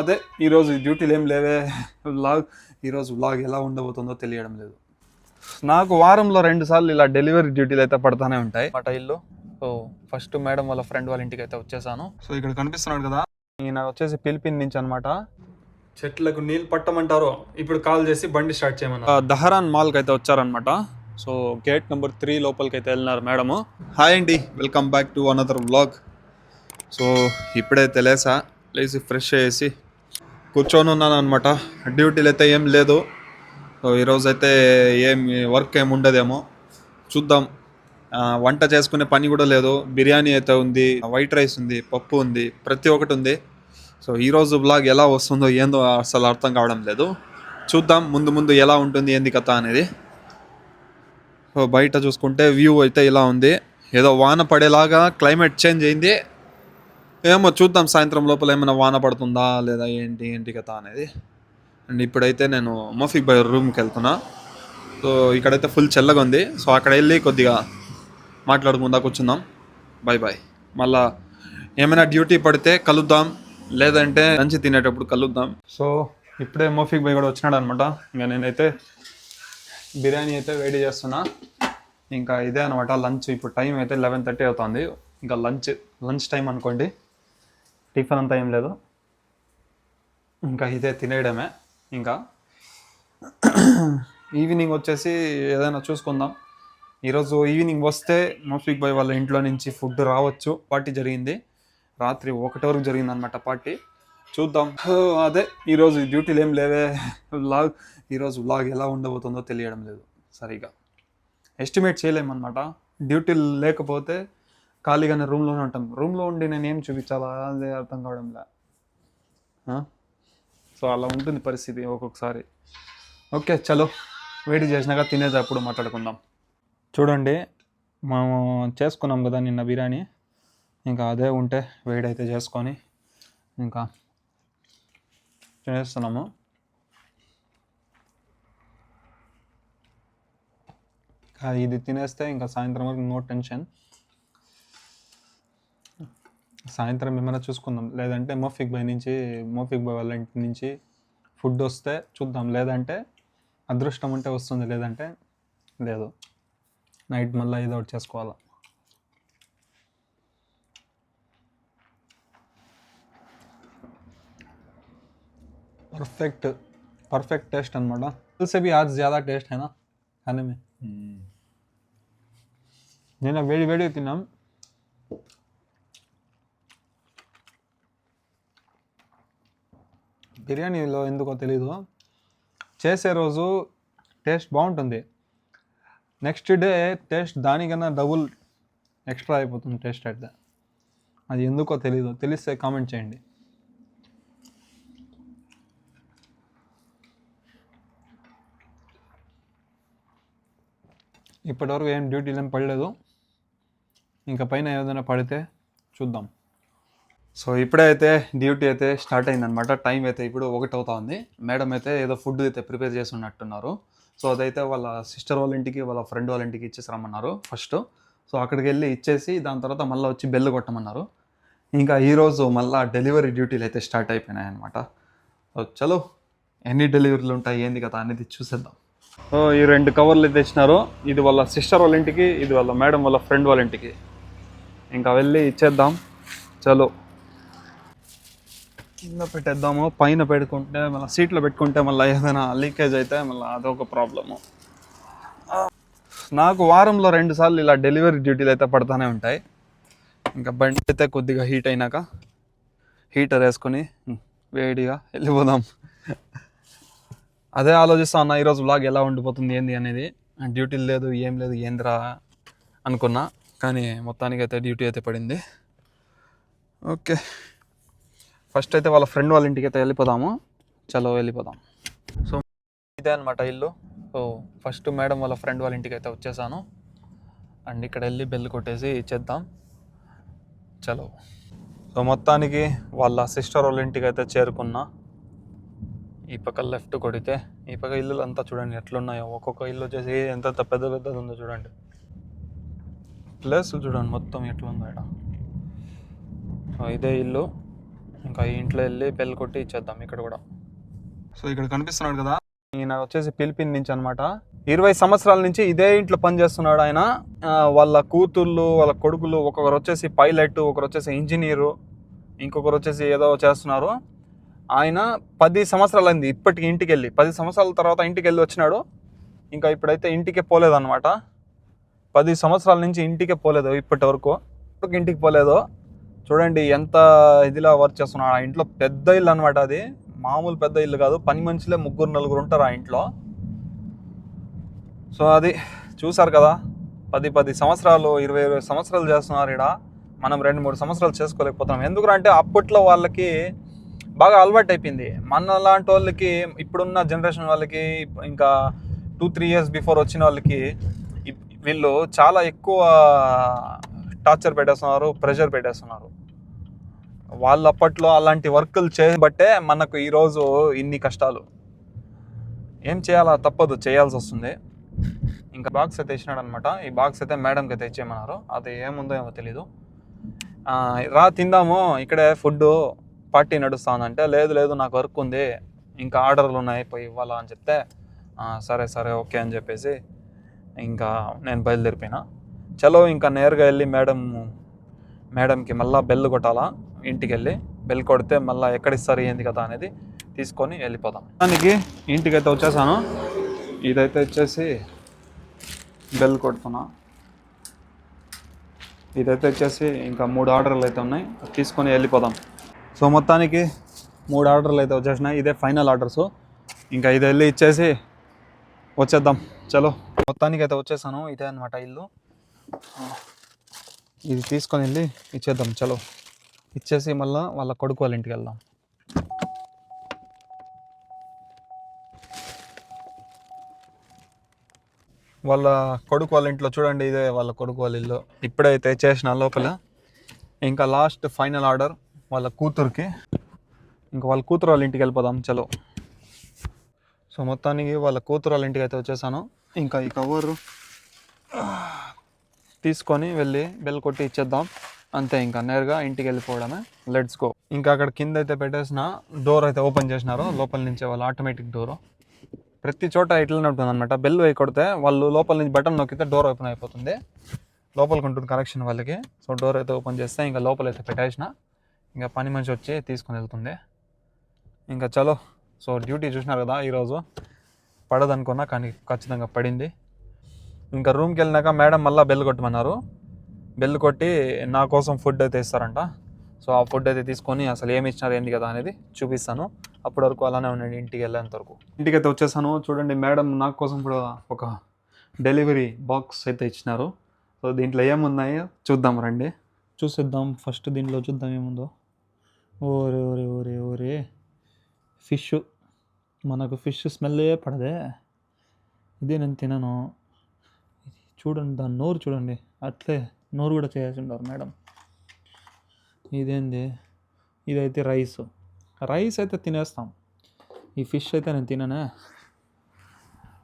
అదే ఈరోజు డ్యూటీలు ఏం లేవే. వ్లాగ్ ఈరోజు వ్లాగ్ ఎలా ఉండబోతుందో తెలియడం లేదు. నాకు వారంలో రెండు సార్లు ఇలా డెలివరీ డ్యూటీలు అయితే పడతానే ఉంటాయి. మాట ఇల్లు సో ఫస్ట్ మేడం వాళ్ళ ఫ్రెండ్ వాళ్ళ ఇంటికి అయితే వచ్చేసాను. సో ఇక్కడ కనిపిస్తున్నాడు కదా ఈయన వచ్చేసి పిలిపిన్ నుంచి అనమాట చెట్లకు నీళ్ళు పట్టమంటారు ఇప్పుడు కాల్ చేసి బండి స్టార్ట్ చేయమన్నారు. దహరాన్ మాల్కి అయితే వచ్చారనమాట. సో గేట్ నెంబర్ త్రీ లోపలికి అయితే వెళ్ళినారు మేడము. హాయ్ అండి welcome back to another vlog. So ఇప్పుడే లేసా లేచి ఫ్రెష్ అయ్యేసి కూర్చొని ఉన్నాను అనమాట డ్యూటీలు అయితే ఏం లేదు. సో ఈరోజు అయితే ఏం వర్క్ ఏమి ఉండదేమో. చూద్దాం. వంట చేసుకునే పని కూడా లేదు. బిర్యానీ అయితే ఉంది వైట్ రైస్ ఉంది పప్పు ఉంది ప్రతి ఒక్కటి ఉంది. సో ఈరోజు బ్లాగ్ ఎలా వస్తుందో ఏందో అసలు అర్థం కావడం లేదు. చూద్దాం ముందు ముందు ఎలా ఉంటుంది ఏంది కథ అనేది. సో బయట చూసుకుంటే వ్యూ అయితే ఇలా ఉంది. ఏదో వాన పడేలాగా క్లైమేట్ చేంజ్ అయింది. ఏమో చూద్దాం సాయంత్రం లోపల ఏమైనా వాన పడుతుందా లేదా ఏంటి ఏంటి కథ అనేది. అండ్ ఇప్పుడైతే నేను మఫీ బై రూమ్కి వెళ్తున్నా. సో ఇక్కడైతే ఫుల్ చల్లగా ఉంది. సో అక్కడ వెళ్ళి కొద్దిగా మాట్లాడుకుందా కూర్చుందాం. బాయ్ బాయ్ మళ్ళా ఏమైనా డ్యూటీ పడితే కలుద్దాం. లేదంటే లంచ్ తినేటప్పుడు కలుద్దాం. సో ఇప్పుడే మోఫిక్ బై కూడా వచ్చినాడు అనమాట ఇంకా నేనైతే బిర్యానీ అయితే వేడి చేస్తున్నా. ఇంకా ఇదే అనమాట లంచ్. ఇప్పుడు టైం అయితే లెవెన్ థర్టీ అవుతుంది. ఇంకా లంచ్ లంచ్ టైం అనుకోండి. టిఫిన్ అంతా ఏం లేదు. ఇంకా ఇదే తినేయడమే. ఇంకా ఈవినింగ్ వచ్చేసి ఏదైనా చూసుకుందాం. ఈరోజు ఈవినింగ్ వస్తే మోఫిక్ బాయ్ వాళ్ళ ఇంట్లో నుంచి ఫుడ్ రావచ్చు. పార్టీ జరిగింది. రాత్రి ఒకటి వరకు జరిగింది అనమాట పార్టీ. చూద్దాం. అదే ఈరోజు డ్యూటీలు ఏం లేవే. వ్లాగ్ ఈరోజు వ్లాగ్ ఎలా ఉండబోతుందో తెలియడం లేదు సరిగా. ఎస్టిమేట్ చేయలేమన్నమాట. డ్యూటీలు లేకపోతే ఖాళీగానే రూమ్లోనే ఉంటాం. రూమ్లో ఉండి నేను ఏం చూపించాలా? అదే అర్థం కావడంలా. సో అలా ఉంటుంది పరిస్థితి ఒక్కొక్కసారి. ఓకే చలో. వేడి చేసినాక తినేటప్పుడు మాట్లాడుకుందాం. చూడండి మేము చేసుకున్నాం కదా నిన్న బిర్యానీ. ఇంకా అదే ఉంటే వేడైతే చేసుకొని ఇంకా చేస్తున్నాము ఇది తినేస్తే ఇంకా సాయంత్రం వరకు నో టెన్షన్. సాయంత్రం ఏమైనా చూసుకుందాం. లేదంటే మోఫిక్ బాయ్ నుంచి మోఫిక్ బాయ్ వాళ్ళ ఇంటి నుంచి ఫుడ్ వస్తే చూద్దాం. లేదంటే అదృష్టం ఉంటే వస్తుంది. లేదంటే లేదు. నైట్ మళ్ళీ ఏదో ఒకటి చేసుకోవాలా. పర్ఫెక్ట్ పర్ఫెక్ట్ టేస్ట్ అనమాట తెలిసేవి से జాదా టేస్ట్ అయినా. కానీ నేను వేడి వేడి తిన్నాం. బిర్యానీలో ఎందుకో తెలీదు. చేసే రోజు టేస్ట్ బాగుంటుంది. నెక్స్ట్ డే టేస్ట్ దానికన్నా డబుల్ ఎక్స్ట్రా అయిపోతుంది టేస్ట్ అయితే. అది ఎందుకో తెలీదు. తెలిస్తే కామెంట్ చేయండి. ఇప్పటివరకు ఏం డ్యూటీలు ఏం పడలేదు. ఇంకా పైన ఏదైనా పడితే చూద్దాం. సో ఇప్పుడే అయితే డ్యూటీ అయితే స్టార్ట్ అయిందనమాట టైం అయితే ఇప్పుడు ఒకటి అవుతా ఉంది మేడం అయితే ఏదో ఫుడ్ అయితే ప్రిపేర్ చేసి ఉన్నట్టున్నారు సో అదైతే వాళ్ళ సిస్టర్ వాళ్ళ ఇంటికి వాళ్ళ ఫ్రెండ్ వాళ్ళ ఇంటికి ఇచ్చేసి రమ్మన్నారు ఫస్ట్. సో అక్కడికి వెళ్ళి ఇచ్చేసి దాని తర్వాత మళ్ళీ వచ్చి బెల్ కొట్టమన్నారు. ఇంకా ఈరోజు మళ్ళీ డెలివరీ డ్యూటీలు అయితే స్టార్ట్ అయిపోయినాయి అనమాట సో చలో ఎన్ని డెలివరీలు ఉంటాయి ఏంది కదా అనేది చూసేద్దాం. సో ఈ రెండు కవర్లు అయితే ఇచ్చినారు. ఇది వాళ్ళ సిస్టర్ వాళ్ళ ఇంటికి ఇది వాళ్ళ మేడం వాళ్ళ ఫ్రెండ్ వాళ్ళ ఇంటికి. ఇంకా వెళ్ళి ఇచ్చేద్దాం. చలో. కింద పెట్టేద్దాము పైన పెట్టుకుంటే మళ్ళీ సీట్లో పెట్టుకుంటే మళ్ళీ ఏదైనా లీకేజ్ అయితే మళ్ళీ అదొక ప్రాబ్లము. నాకు వారంలో రెండు సార్లు ఇలా డెలివరీ డ్యూటీలు అయితే పడతానే ఉంటాయి. ఇంకా బండి అయితే కొద్దిగా హీట్ అయినాక హీటర్ వేసుకొని వేడిగా వెళ్ళిపోదాం. అదే ఆలోచిస్తా అన్న ఈరోజు బ్లాగ్ ఎలా ఉండిపోతుంది ఏంది అనేది. డ్యూటీలు లేదు ఏం లేదు ఏందిరా అనుకున్నా. కానీ మొత్తానికి అయితే డ్యూటీ అయితే పడింది. ఓకే. ఫస్ట్ అయితే వాళ్ళ ఫ్రెండ్ వాళ్ళ ఇంటికి అయితే వెళ్ళిపోదాము. చలో వెళ్ళిపోదాం. సో ఇదే అనమాట ఇల్లు. సో ఫస్ట్ మేడం వాళ్ళ ఫ్రెండ్ వాళ్ళ ఇంటికి అయితే వచ్చేసాను. అండ్ ఇక్కడ వెళ్ళి బెల్ కొట్టేసి ఇచ్చేద్దాం చలో. సో మొత్తానికి వాళ్ళ సిస్టర్ వాళ్ళ ఇంటికి అయితే చేరుకున్నా. ఈ పక్క లెఫ్ట్ కొడితే ఈ పక్క ఇల్లులు అంతా చూడండి ఎట్లున్నాయో. ఒక్కొక్క ఇల్లు వచ్చేసి ఎంత పెద్ద పెద్దది ఉందో చూడండి. ప్లేస్ చూడండి మొత్తం ఎట్లుందో ఇక్కడ. ఇదే ఇల్లు. ఇంకా ఈ ఇంట్లో వెళ్ళి బెల్ కొట్టి ఇచ్చేద్దాం ఇక్కడ కూడా. సో ఇక్కడ కనిపిస్తున్నాడు కదా? ఈయన వచ్చేసి ఫిలిపిన్ నుంచి అనమాట ఇరవై సంవత్సరాల నుంచి ఇదే ఇంట్లో పనిచేస్తున్నాడు ఆయన. వాళ్ళ కూతుళ్ళు వాళ్ళ కొడుకులు ఒక్కొక్కరు వచ్చేసి పైలట్ ఒకరు వచ్చేసి ఇంజనీరు ఇంకొకరు వచ్చేసి ఏదో చేస్తున్నారు. ఆయన పది సంవత్సరాలు అయింది ఇప్పటికి ఇంటికి వెళ్ళి. పది సంవత్సరాల తర్వాత ఇంటికి వెళ్ళి వచ్చినాడు. ఇంకా ఇప్పుడైతే ఇంటికే పోలేదన్నమాట. పది సంవత్సరాల నుంచి ఇంటికే పోలేదు ఇప్పటి వరకు. ఇంటికి పోలేదు. చూడండి ఎంత ఇదిలా వర్క్ చేస్తున్నాడు. ఆ ఇంట్లో పెద్ద ఇల్లు అనమాట అది. మామూలు పెద్ద ఇల్లు కాదు. పని మనుషులే ముగ్గురు నలుగురు ఉంటారు ఆ ఇంట్లో. సో అది చూసారు కదా పది పది సంవత్సరాలు ఇరవై ఇరవై సంవత్సరాలు చేస్తున్నారు ఇక్కడ మనం రెండు మూడు సంవత్సరాలు చేసుకోలేకపోతున్నాం. ఎందుకంటే అప్పట్లో వాళ్ళకి బాగా అలవాటు అయిపోయింది. మన లాంటి వాళ్ళకి ఇప్పుడున్న జనరేషన్ వాళ్ళకి ఇంకా టూ త్రీ ఇయర్స్ బిఫోర్ వచ్చిన వాళ్ళకి వీళ్ళు చాలా ఎక్కువ టార్చర్ పెట్టేస్తున్నారు ప్రెషర్ పెట్టేస్తున్నారు. వాళ్ళు అప్పట్లో అలాంటి వర్కులు చేయబట్టే మనకు ఈరోజు ఇన్ని కష్టాలు. ఏం చేయాలా? తప్పదు చేయాల్సి వస్తుంది. ఇంకా బాక్స్ అయితే ఇచ్చినాడు అనమాట ఈ బాక్స్ అయితే మేడంకి అయితే ఇచ్చేయమన్నారు. అది ఏముందో ఏమో తెలీదు. రా తిందాము ఇక్కడే ఫుడ్ పార్టీ నడుస్తానంటే లేదు లేదు నాకు వర్క్ ఉంది ఇంకా ఆర్డర్లు ఉన్నాయి పోయి ఇవ్వాలా అని చెప్తే సరే సరే ఓకే అని చెప్పేసి ఇంకా నేను బయలుదేరిపోయినా. చలో ఇంకా నేరుగా వెళ్ళి మేడం మేడంకి మళ్ళీ బెల్ కొట్టాలా? ఇంటికి వెళ్ళి బెల్ కొడితే మళ్ళీ ఎక్కడిస్తారు ఏంది కదా అనేది తీసుకొని వెళ్ళిపోదాం. దానికి ఇంటికి అయితే వచ్చేసాను. ఇదైతే వచ్చేసి బెల్ కొడుతున్నా. ఇదైతే వచ్చేసి ఇంకా మూడు ఆర్డర్లు అయితే ఉన్నాయి. తీసుకొని వెళ్ళిపోదాం. సో మొత్తానికి మూడు ఆర్డర్లు అయితే వచ్చేసినాయి. ఇదే ఫైనల్ ఆర్డర్స్ ఇంకా ఇది వెళ్ళి ఇచ్చేసి వచ్చేద్దాం. చలో. మొత్తానికి అయితే వచ్చేసాను. ఇదే అనమాట ఇల్లు. ఇది తీసుకొని వెళ్ళి ఇచ్చేద్దాం చలో. ఇచ్చేసి మళ్ళీ వాళ్ళ కొడుకు వాళ్ళ ఇంటికి వెళ్దాం. వాళ్ళ కొడుకు వాళ్ళ ఇంట్లో చూడండి ఇదే వాళ్ళ కొడుకు వాళ్ళ ఇల్లు. ఇప్పుడైతే చేసిన లోపల. ఇంకా లాస్ట్ ఫైనల్ ఆర్డర్ వాళ్ళ కూతురుకి. ఇంకా వాళ్ళ కూతురు వాళ్ళ ఇంటికి వెళ్ళిపోదాం చలో. సో మొత్తానికి వాళ్ళ కూతురు వాళ్ళ ఇంటికి అయితే వచ్చేసాను. ఇంకా ఈ కవరు తీసుకొని వెళ్ళి బెల్ కొట్టి ఇచ్చేద్దాం. అంతే ఇంకా నేరుగా ఇంటికి వెళ్ళిపోవడమే. లెట్స్ గో ఇంకా అక్కడ కింద అయితే పెట్టేసిన డోర్ అయితే ఓపెన్ చేసినారు. లోపల నుంచి వాళ్ళు ఆటోమేటిక్ డోరు ప్రతి చోట ఇట్లనే ఉంటుంది అనమాట బెల్ వేయి కొడితే వాళ్ళు లోపల నుంచి బటన్ నొక్కితే డోర్ ఓపెన్ అయిపోతుంది. లోపలికి ఉంటుంది కనెక్షన్ వాళ్ళకి. సో డోర్ అయితే ఓపెన్ చేస్తే ఇంకా లోపల అయితే పెట్టేసిన. ఇంకా పని మనిషి వచ్చి తీసుకొని వెళ్తుంది. ఇంకా చలో. సో డ్యూటీ చూసినారు కదా ఈరోజు. పడదనుకున్నా కానీ ఖచ్చితంగా పడింది. ఇంకా రూమ్కి వెళ్ళినాక మేడం మళ్ళీ బెల్ కొట్టమన్నారు. బెల్ కొట్టి నా కోసం ఫుడ్ అయితే ఇస్తారంట. సో ఆ ఫుడ్ అయితే తీసుకొని అసలు ఏమి ఇచ్చినారు ఏంది కదా అనేది చూపిస్తాను. అప్పటి వరకు అలానే ఉండండి ఇంటికి వెళ్ళేంత వరకు. ఇంటికి అయితే వచ్చేసాను. చూడండి మేడం నా కోసం కూడా ఒక డెలివరీ బాక్స్ అయితే ఇచ్చినారు. సో దీంట్లో ఏమున్నాయో చూద్దాం రండి. చూసిద్దాం. ఫస్ట్ దీంట్లో చూద్దాం ఏముందో. ఓరే ఓరే ఓరే ఓరే. ఫిష్ మనకు ఫిష్ స్మెల్లే పడదే. ఇదే నేను తినను. చూడండి దాని నోరు చూడండి. అట్లే నోరు కూడా చేయాల్సి ఉండరు మేడం. ఇదేంది? ఇదైతే రైస్. రైస్ అయితే తినేస్తాం. ఈ ఫిష్ అయితే నేను తిననే.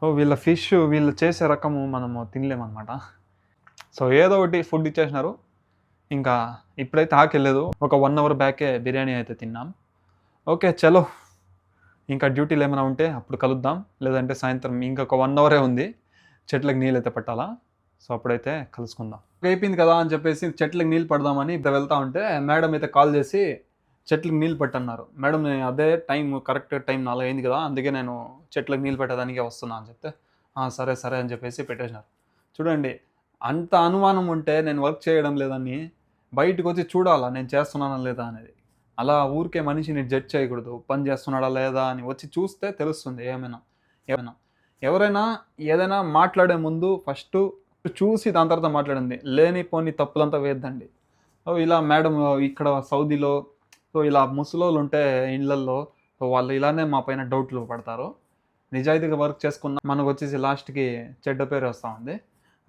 ఓ వీళ్ళ ఫిష్ వీళ్ళు చేసే రకము మనము తినలేమన్నమాట. సో ఏదో ఒకటి ఫుడ్ ఇచ్చేసినారు. ఇంకా ఇప్పుడైతే ఆకెళ్ళలేదు ఒక వన్ అవర్ బ్యాకే బిర్యానీ అయితే తిన్నాం. ఓకే చలో. ఇంకా డ్యూటీలు ఏమైనా ఉంటే అప్పుడు కలుద్దాం. లేదంటే సాయంత్రం ఇంకొక వన్ అవరే ఉంది. చెట్లకు నీళ్ళు అయితే పట్టాలా? సో అప్పుడైతే కలుసుకుందాం. అయిపోయింది కదా అని చెప్పేసి చెట్లకు నీళ్ళు పడదామని ఇద్దరు వెళ్తా ఉంటే మేడం అయితే కాల్ చేసి చెట్లకు నీళ్ళు పెట్టన్నారు. మేడం నేను అదే టైం కరెక్ట్ టైం నాలుగు అయింది కదా అందుకే నేను చెట్లకు నీళ్ళు పెట్టడానికి వస్తున్నా అని చెప్తే సరే సరే అని చెప్పేసి పెట్టేసినారు. చూడండి అంత అనుమానం ఉంటే నేను వర్క్ చేయడం లేదని బయటకు వచ్చి చూడాలా నేను చేస్తున్నానా లేదా అనేది. అలా ఊరికే మనిషిని జడ్జ్ చేయకూడదు పని చేస్తున్నాడా లేదా అని వచ్చి చూస్తే తెలుస్తుంది ఏమైనా. ఏమైనా. ఎవరైనా ఏదైనా మాట్లాడే ముందు ఫస్ట్ చూసి దాని తర్వాత మాట్లాడింది లేనిపోని తప్పులంతా వేద్దండి ఇలా మేడం ఇక్కడ సౌదీలో సో ఇలా ముసలోళ్ళు ఉంటే ఇళ్ళల్లో సో వాళ్ళు ఇలానే మా పైన డౌట్లు పడతారు. నిజాయితీగా వర్క్ చేసుకున్న మనకు వచ్చేసి లాస్ట్కి చెడ్డ పేరు వస్తూ ఉంది.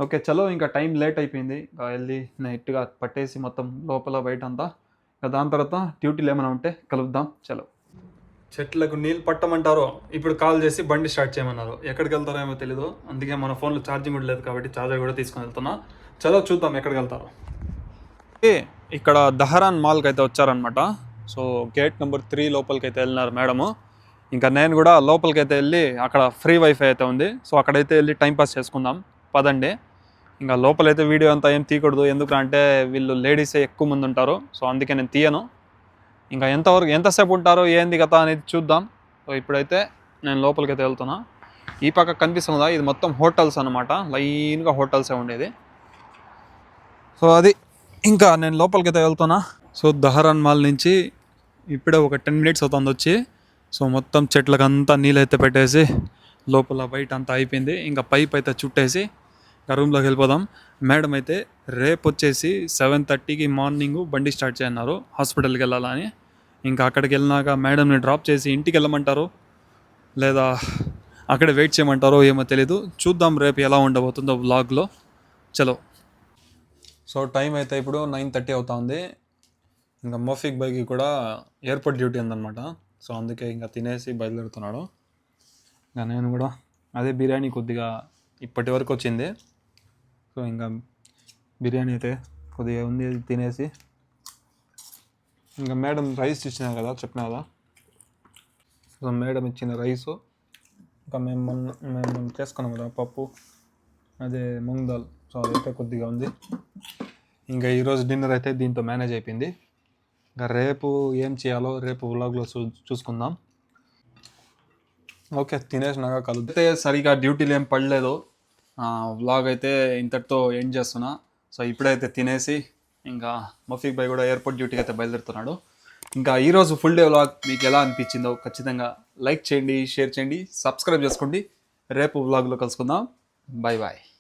ఓకే చలో ఇంకా టైం లేట్ అయిపోయింది. ఇంకా వెళ్ళి నెట్గా పట్టేసి మొత్తం లోపల బయట అంతా ఇంకా దాని తర్వాత డ్యూటీలు ఏమైనా ఉంటే కలుద్దాం. చలో. చెట్లకు నీళ్ళు పట్టమంటారు ఇప్పుడు కాల్ చేసి బండి స్టార్ట్ చేయమన్నారు. ఎక్కడికి వెళ్తారో ఏమో తెలీదు. అందుకే మన ఫోన్లో ఛార్జింగ్ కూడా లేదు కాబట్టి ఛార్జర్ కూడా తీసుకొని వెళ్తున్నా. చలో చూద్దాం ఎక్కడికి వెళ్తారో ఏ, ఇక్కడ దహరాన్ మాల్కి అయితే వచ్చారనమాట సో గేట్ నెంబర్ త్రీ లోపలికి అయితే వెళ్ళినారు మేడము. ఇంకా నేను కూడా లోపలికి అయితే వెళ్ళి అక్కడ ఫ్రీ వైఫై అయితే ఉంది. సో అక్కడైతే వెళ్ళి టైం పాస్ చేసుకుందాం. పదండి. ఇంకా లోపలైతే వీడియో అంతా ఏం తీయకూడదు. ఎందుకంటే వీళ్ళు లేడీసే ఎక్కువ మంది ఉంటారు. సో అందుకే నేను తీయను. ఇంకా ఎంతవరకు ఎంతసేపు ఉంటారో ఏంది కథ అనేది చూద్దాం. సో ఇప్పుడైతే నేను లోపలికి అయితే వెళ్తున్నా. ఈ పక్క కనిపిస్తుందా ఇది మొత్తం హోటల్స్ అనమాట లైన్గా హోటల్సే ఉండేది. సో అది. ఇంకా నేను లోపలికి అయితే వెళ్తున్నా. సో దహరాన్ మాల్ నుంచి ఇప్పుడే ఒక టెన్ మినిట్స్ అవుతుంది వచ్చి. సో మొత్తం చెట్లకంతా నీళ్ళు అయితే పెట్టేసి లోపల బయట అంతా అయిపోయింది. ఇంకా పైప్ అయితే చుట్టేసి ఇంకా రూమ్లోకి వెళ్ళిపోదాం. మేడం అయితే రేపు వచ్చేసి సెవెన్ థర్టీకి మార్నింగ్ బండి స్టార్ట్ చేయన్నారు హాస్పిటల్కి వెళ్ళాలని. ఇంకా అక్కడికి వెళ్ళినాక మేడంని డ్రాప్ చేసి ఇంటికి వెళ్ళమంటారు? లేదా అక్కడే వెయిట్ చేయమంటారో ఏమో తెలీదు. చూద్దాం రేపు ఎలా ఉండబోతుందో బ్లాగ్లో చలో. సో టైం అయితే ఇప్పుడు నైన్ థర్టీ అవుతా ఉంది ఇంకా మోఫిక్ బైకి కూడా ఎయిర్పోర్ట్ డ్యూటీ ఉందన్నమాట. సో అందుకే ఇంకా తినేసి బయలుదేరుతున్నాడు. ఇంకా నేను కూడా అదే బిర్యానీ కొద్దిగా ఇప్పటి వరకు వచ్చింది. సో ఇంకా బిర్యానీ అయితే కొద్దిగా ఉంది అది తినేసి. ఇంకా మేడం రైస్ ఇచ్చినా కదా చెప్పినా కదా సో మేడం ఇచ్చిన రైసు ఇంకా మేము మొన్న మేము చేసుకున్నాం కదా పప్పు అదే మూంగ్ దాల్. సో అదైతే కొద్దిగా ఉంది. ఇంకా ఈరోజు డిన్నర్ అయితే దీంతో మేనేజ్ అయిపోయింది. ఇంకా రేపు ఏం చేయాలో రేపు వ్లాగ్లో చూ చూసుకుందాం. ఓకే తినేసినాక కలిపితే సరిగా డ్యూటీలు ఏం పడలేదు. వ్లాగ్ అయితే ఇంతటితో ఎండ్ చేస్తున్నా. సో ఇప్పుడైతే తినేసి ఇంకా మఫీక్ భాయ్ కూడా ఎయిర్పోర్ట్ డ్యూటీకి అయితే బయలుదేరుతున్నాడు. ఇంకా ఈరోజు ఫుల్ డే వ్లాగ్ మీకు ఎలా అనిపించిందో ఖచ్చితంగా లైక్ చేయండి షేర్ చేయండి సబ్స్క్రైబ్ చేసుకోండి. రేపు వ్లాగ్లో కలుసుకుందాం. Bye bye